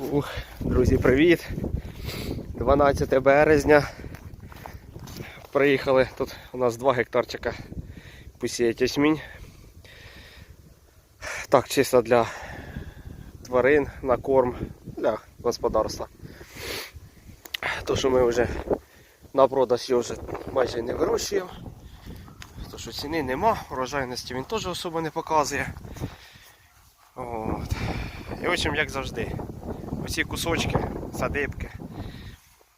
Ух, друзі, привіт! 12 березня. Приїхали. Тут у нас 2 гектарчика посіять ячмінь. Так, чисто для тварин на корм для господарства. То, що ми вже на продаж його вже майже не вирощуємо. То, що ціни нема, урожайності він теж особо не показує. От. І в общем, як завжди, оці кусочки, садибки,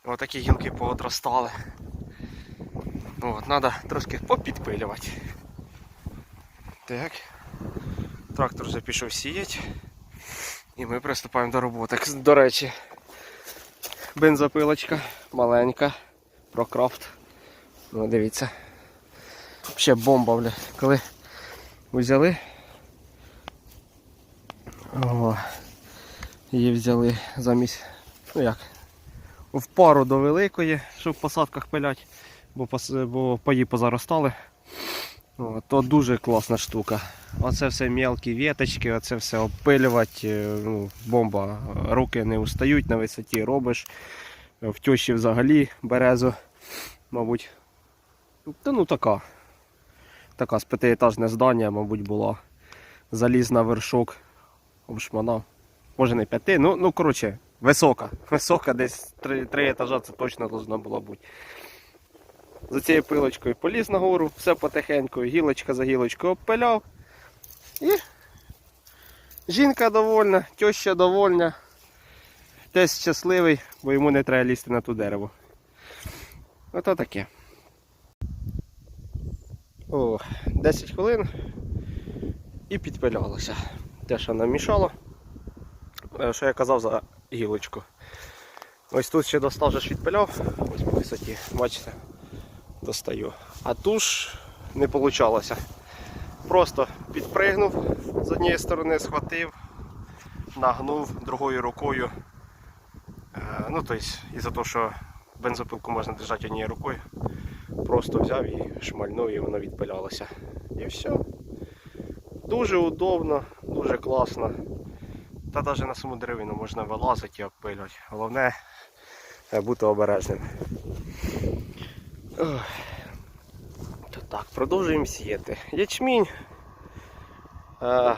отакі гілки поодростали. От, треба трошки попідпилювати. Так. Трактор вже пішов сіяти. І ми приступаємо до роботи. До речі, бензопилочка маленька, прокрафт. Ну, дивіться. Ще бомба, бля. Коли взяли. О, її взяли замість, ну як, в пару до великої, щоб в посадках пилять, бо, бо паї позаростали. О, то дуже класна штука. Оце все мелкі віточки, оце все обпилювати, е, ну, бомба, руки не устають на висоті, робиш. В тещі взагалі березу, мабуть. Та ну така. Така з п'ятиетажне здання, мабуть, була. Заліз на вершок, обшманав. Може не п'яти, ну, ну коротше, висока. Висока, десь три, три етажа це точно должна була бути. За цією пилочкою поліз нагору, все потихеньку, гілочка за гілочкою обпиляв. І жінка довольна, теща довольна. Тесть щасливий, бо йому не треба лізти на ту дерево. Ото таке. О, 10 хвилин і підпилялося. Те, що нам мішало. Е, Що я казав за гілочку. Ось тут ще достав вже відпиляв, ось по висоті, бачите, достаю. А ту ж не вийшло. Просто підпригнув з однієї сторони, схватив, нагнув другою рукою. Е, Ну, тобто, із-за того, що бензопилку можна держати однією рукою, просто взяв і шмальнув і воно відпилялося. І все. Дуже удобно, дуже класно. Та навіть на саму деревину можна вилазити і обпилювати. Головне е, бути обережним. То так, продовжуємо сіяти. Ячмінь. Е,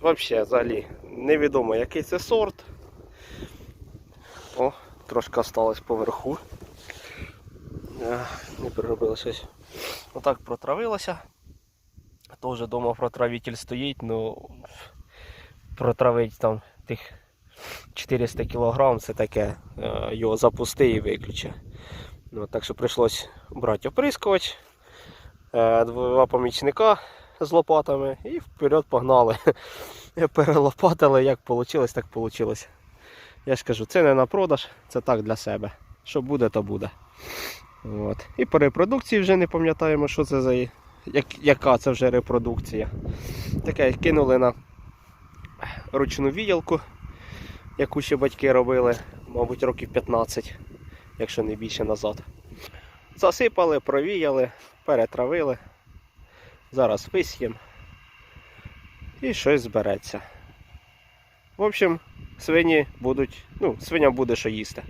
Взагалі, взагалі, невідомо який це сорт. О, трошки осталось поверху. Е, Не переробило щось. Отак протравилося. Теж вдома протравитель стоїть, ну протравить там тих 400 кг, це таке, е, його запусти і виключи. Ну, так що прийшлось брати оприскувач, е, два помічника з лопатами і вперед погнали. Перелопатили, як вийшло, так вийшло. Я ж кажу, це не на продаж, це так для себе. Що буде, то буде. От. І по репродукції вже не пам'ятаємо, що це за як, яка це вже репродукція. Таке кинули на ручну віялку, яку ще батьки робили, мабуть, років 15, якщо не більше назад. Засипали, провіяли, перетравили. Зараз висіємо і щось збереться. В общем, свині будуть, ну, свиня буде що їсти.